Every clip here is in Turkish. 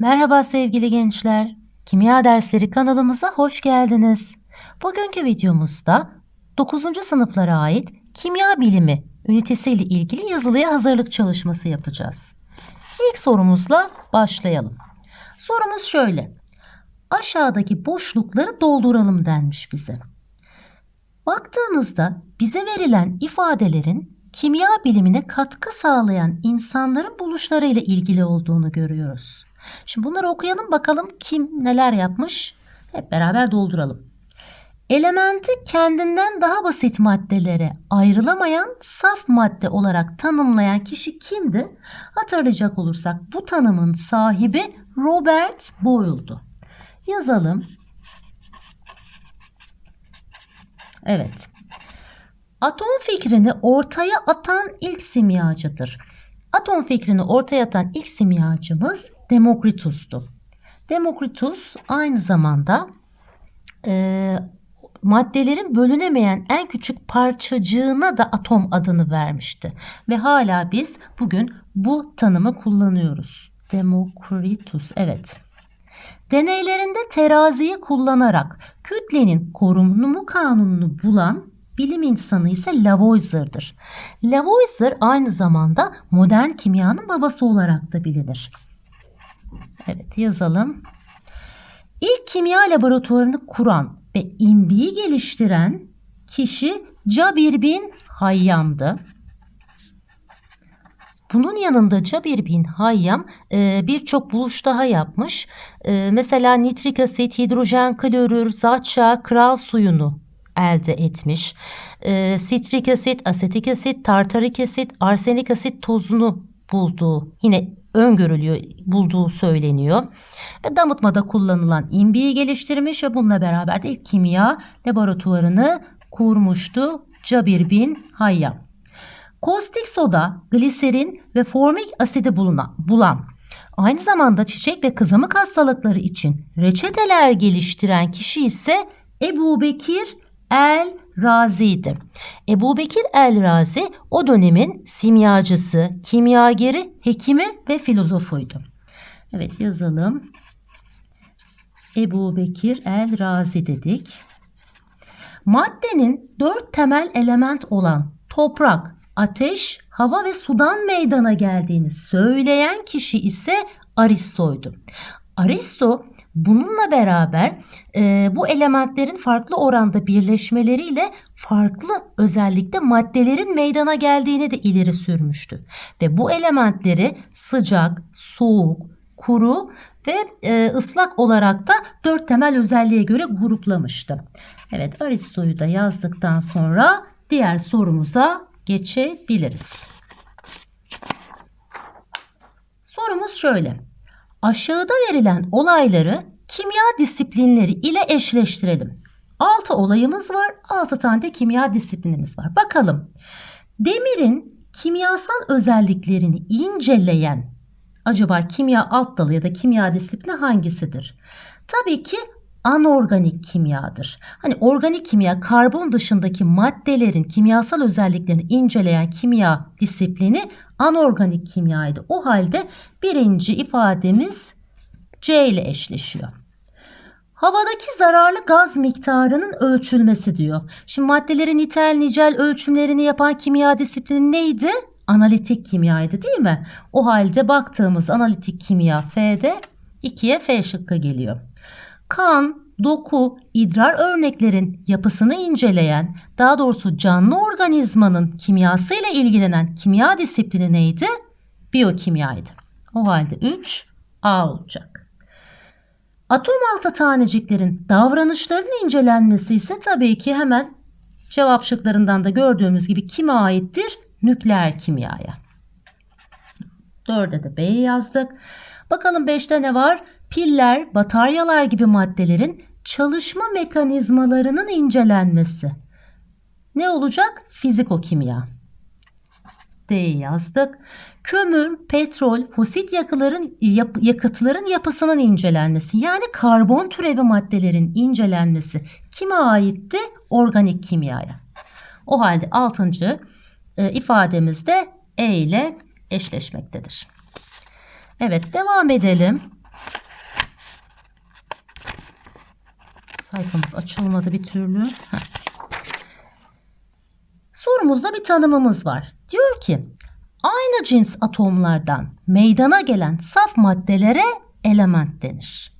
Merhaba sevgili gençler. Kimya dersleri kanalımıza hoş geldiniz. Bugünkü videomuzda 9. sınıflara ait kimya bilimi ünitesiyle ilgili yazılıya hazırlık çalışması yapacağız. İlk sorumuzla başlayalım. Sorumuz şöyle. Aşağıdaki boşlukları dolduralım denmiş bize. Baktığımızda bize verilen ifadelerin kimya bilimine katkı sağlayan insanların buluşlarıyla ilgili olduğunu görüyoruz. Şimdi bunları okuyalım bakalım kim neler yapmış. Hep beraber dolduralım. Elementi kendinden daha basit maddelere ayrılamayan saf madde olarak tanımlayan kişi kimdi? Hatırlayacak olursak bu tanımın sahibi Robert Boyle'du. Yazalım. Evet. Atom fikrini ortaya atan ilk simyacıdır. Atom fikrini ortaya atan ilk simyacımız Demokritus'tu. Demokritus aynı zamanda e, maddelerin bölünemeyen en küçük parçacığına da atom adını vermişti. Ve hala biz bugün bu tanımı kullanıyoruz. Demokritus, evet. Deneylerinde teraziyi kullanarak kütlenin korunumu kanununu bulan bilim insanı ise Lavoisier'dır. Lavoisier aynı zamanda modern kimyanın babası olarak da bilinir. Evet yazalım. İlk kimya laboratuvarını kuran ve imbiyi geliştiren kişi Cabir bin Hayyam'dı. Bunun yanında Cabir bin Hayyam e, birçok buluş daha yapmış. E, mesela nitrik asit, hidrojen klorür, zatça, kral suyunu elde etmiş. E, sitrik asit, asetik asit, tartarik asit, arsenik asit tozunu bulduğu yine öngörülüyor, bulduğu söyleniyor. Ve damıtmada kullanılan imbiyi geliştirmiş ve bununla beraber de ilk kimya laboratuvarını kurmuştu Cabir bin Hayyam. Kostik soda, gliserin ve formik asidi bulunan, bulan, aynı zamanda çiçek ve kızamık hastalıkları için reçeteler geliştiren kişi ise Ebu Bekir el Razi'ydi. Ebu Bekir el Razi o dönemin simyacısı, kimyageri, hekimi ve filozofuydu. Evet yazalım. Ebu Bekir el Razi dedik. Maddenin dört temel element olan toprak, ateş, hava ve sudan meydana geldiğini söyleyen kişi ise Aristo'ydu. Aristo bununla beraber e, bu elementlerin farklı oranda birleşmeleriyle farklı özellikle maddelerin meydana geldiğini de ileri sürmüştü. Ve bu elementleri sıcak, soğuk, kuru ve e, ıslak olarak da dört temel özelliğe göre gruplamıştı. Evet Aristo'yu da yazdıktan sonra diğer sorumuza geçebiliriz. Sorumuz şöyle. Aşağıda verilen olayları kimya disiplinleri ile eşleştirelim. 6 olayımız var. 6 tane de kimya disiplinimiz var. Bakalım. Demirin kimyasal özelliklerini inceleyen acaba kimya alt dalı ya da kimya disiplini hangisidir? Tabii ki anorganik kimyadır. Hani organik kimya karbon dışındaki maddelerin kimyasal özelliklerini inceleyen kimya disiplini anorganik kimyaydı. O halde birinci ifademiz C ile eşleşiyor. Havadaki zararlı gaz miktarının ölçülmesi diyor. Şimdi maddelerin nitel nicel ölçümlerini yapan kimya disiplini neydi? Analitik kimyaydı değil mi? O halde baktığımız analitik kimya F'de 2'ye F şıkkı geliyor. Kan, doku, idrar örneklerin yapısını inceleyen, daha doğrusu canlı organizmanın kimyasıyla ilgilenen kimya disiplini neydi? Biyokimyaydı. O halde 3 A olacak. Atom altı taneciklerin davranışlarının incelenmesi ise tabii ki hemen cevap şıklarından da gördüğümüz gibi kime aittir? Nükleer kimyaya. 4'e de B'yi yazdık. Bakalım 5'te ne var? Piller, bataryalar gibi maddelerin çalışma mekanizmalarının incelenmesi. Ne olacak? Fizikokimya. D'yi yazdık. Kömür, petrol, fosil yakıların, yap, yakıtların yapısının incelenmesi yani karbon türevi maddelerin incelenmesi kime aitti? Organik kimyaya. O halde altıncı e, ifademiz de E ile eşleşmektedir. Evet devam edelim. Sayfamız açılmadı bir türlü. Heh. Sorumuzda bir tanımımız var. Diyor ki aynı cins atomlardan meydana gelen saf maddelere element denir.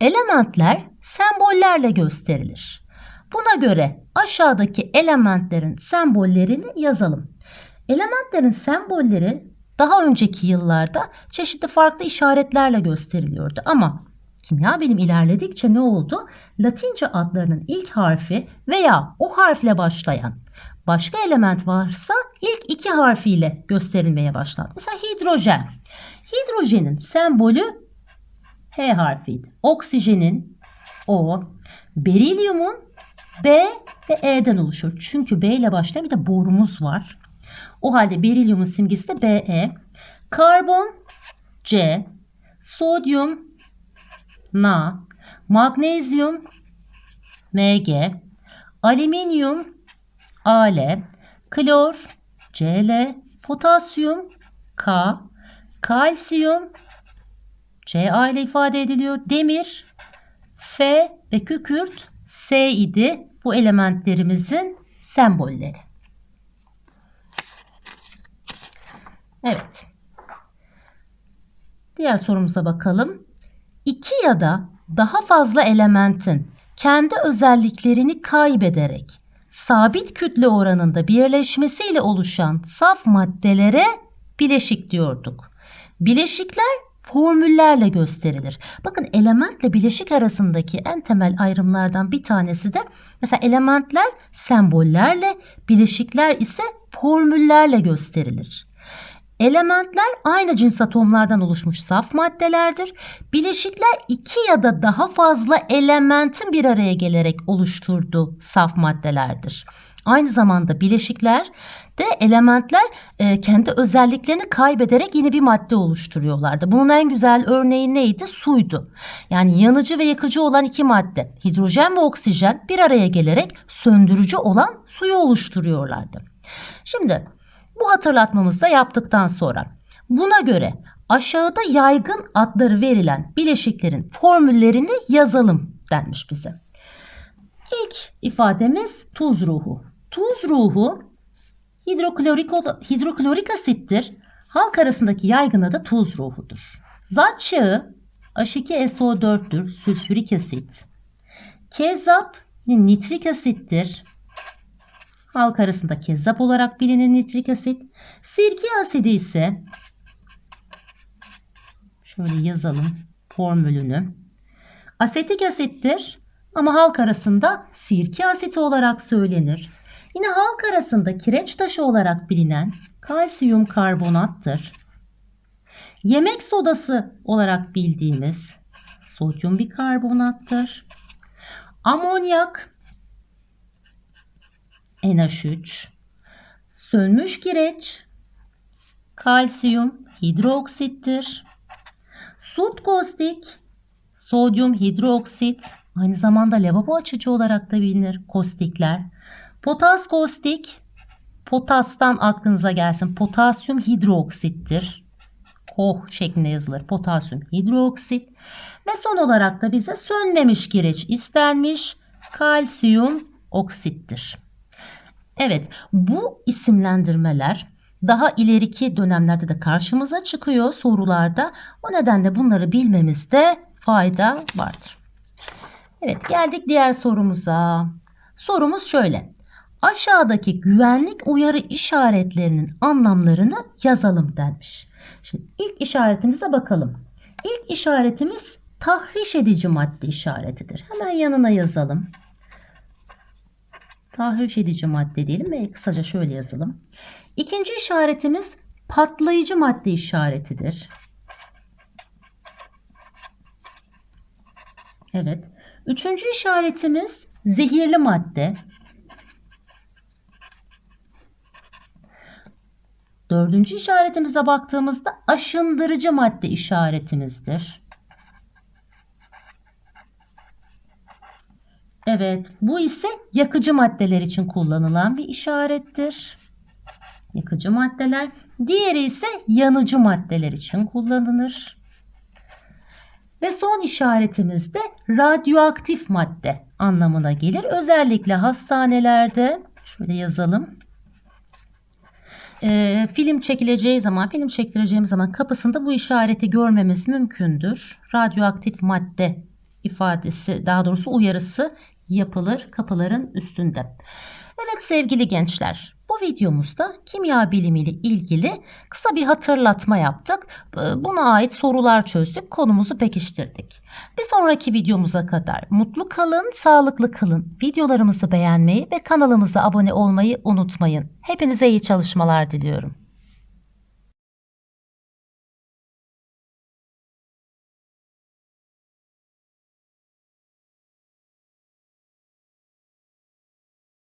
Elementler sembollerle gösterilir. Buna göre aşağıdaki elementlerin sembollerini yazalım. Elementlerin sembolleri daha önceki yıllarda çeşitli farklı işaretlerle gösteriliyordu ama kimya bilim ilerledikçe ne oldu? Latince adlarının ilk harfi veya o harfle başlayan başka element varsa ilk iki harfiyle gösterilmeye başlandı. Mesela hidrojen. Hidrojenin sembolü H harfiydi. Oksijenin O, berilyumun B ve E'den oluşur. Çünkü B ile başlayan bir de borumuz var. O halde berilyumun simgesi de Be. Karbon C, sodyum Na, magnezyum Mg, alüminyum Al, klor Cl, potasyum K, kalsiyum Ca ile ifade ediliyor. Demir F ve kükürt S idi bu elementlerimizin sembolleri. Evet. Diğer sorumuza bakalım. İki ya da daha fazla elementin kendi özelliklerini kaybederek sabit kütle oranında birleşmesiyle oluşan saf maddelere bileşik diyorduk. Bileşikler formüllerle gösterilir. Bakın elementle bileşik arasındaki en temel ayrımlardan bir tanesi de mesela elementler sembollerle, bileşikler ise formüllerle gösterilir. Elementler aynı cins atomlardan oluşmuş saf maddelerdir. Bileşikler iki ya da daha fazla elementin bir araya gelerek oluşturduğu saf maddelerdir. Aynı zamanda bileşikler de elementler e, kendi özelliklerini kaybederek yeni bir madde oluşturuyorlardı. Bunun en güzel örneği neydi? Suydu. Yani yanıcı ve yakıcı olan iki madde, hidrojen ve oksijen bir araya gelerek söndürücü olan suyu oluşturuyorlardı. Şimdi bu hatırlatmamızı da yaptıktan sonra buna göre aşağıda yaygın adları verilen bileşiklerin formüllerini yazalım denmiş bize. İlk ifademiz tuz ruhu. Tuz ruhu hidroklorik, hidroklorik asittir. Halk arasındaki yaygın adı tuz ruhudur. Zat çağı H2SO4'tür, sülfürik asit. Kezzap nitrik asittir. Halk arasında kezzap olarak bilinen nitrik asit. Sirke asidi ise şöyle yazalım formülünü. Asetik asittir ama halk arasında sirke asiti olarak söylenir. Yine halk arasında kireç taşı olarak bilinen kalsiyum karbonattır. Yemek sodası olarak bildiğimiz sodyum bikarbonattır. Amonyak NH3 sönmüş kireç kalsiyum hidroksittir. Sut kostik sodyum hidroksit aynı zamanda lavabo açıcı olarak da bilinir kostikler. Potas kostik potastan aklınıza gelsin potasyum hidroksittir. KOH şeklinde yazılır. Potasyum hidroksit. Ve son olarak da bize sönmemiş kireç istenmiş kalsiyum oksittir. Evet bu isimlendirmeler daha ileriki dönemlerde de karşımıza çıkıyor sorularda. O nedenle bunları bilmemizde fayda vardır. Evet geldik diğer sorumuza. Sorumuz şöyle. Aşağıdaki güvenlik uyarı işaretlerinin anlamlarını yazalım denmiş. Şimdi ilk işaretimize bakalım. İlk işaretimiz tahriş edici madde işaretidir. Hemen yanına yazalım. Tahriş edici madde diyelim ve kısaca şöyle yazalım. İkinci işaretimiz patlayıcı madde işaretidir. Evet. Üçüncü işaretimiz zehirli madde. Dördüncü işaretimize baktığımızda aşındırıcı madde işaretimizdir. Evet, bu ise yakıcı maddeler için kullanılan bir işarettir. Yakıcı maddeler. Diğeri ise yanıcı maddeler için kullanılır. Ve son işaretimiz de radyoaktif madde anlamına gelir. Özellikle hastanelerde şöyle yazalım. Ee, film çekileceği zaman, film çektireceğimiz zaman kapısında bu işareti görmemiz mümkündür. Radyoaktif madde ifadesi, daha doğrusu uyarısı yapılır kapıların üstünde. Evet sevgili gençler, bu videomuzda kimya bilimiyle ilgili kısa bir hatırlatma yaptık. Ee, Buna ait sorular çözdük, konumuzu pekiştirdik. Bir sonraki videomuza kadar mutlu kalın, sağlıklı kalın. Videolarımızı beğenmeyi ve kanalımıza abone olmayı unutmayın. Hepinize iyi çalışmalar diliyorum.